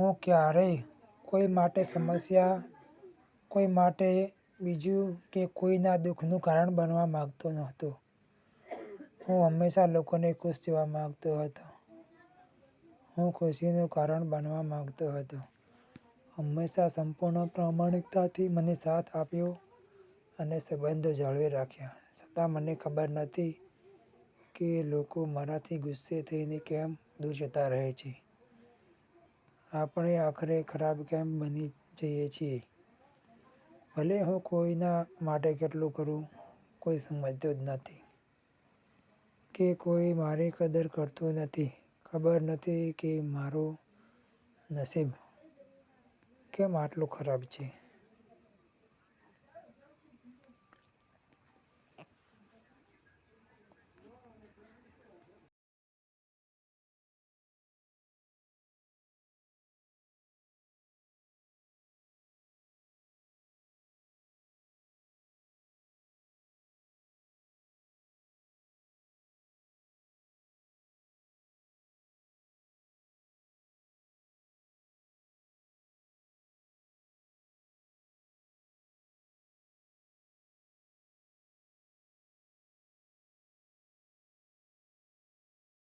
હું ક્યારેય કોઈ માટે સમસ્યા, કોઈ માટે બીજું કે કોઈના દુઃખનું કારણ બનવા માગતો નહોતો. હું હંમેશા લોકોને ખુશ જોવા માગતો હતો. હું ખુશીનું કારણ બનવા માગતો હતો. હંમેશા સંપૂર્ણ પ્રામાણિકતાથી મને સાથ આપ્યો અને સંબંધો જાળવી રાખ્યા. છતાં મને ખબર નથી કે લોકો મારાથી ગુસ્સે થઈને કેમ દૂર જતા રહે છે. આપણે આખરે ખરાબ કેમ બની જઈએ છીએ? ભલે હું કોઈના માટે કેટલું કરું, કોઈ સમજતું જ નથી કે કોઈ મારી કદર કરતું નથી. ખબર નથી કે મારું નસીબ કેમ આટલું ખરાબ છે.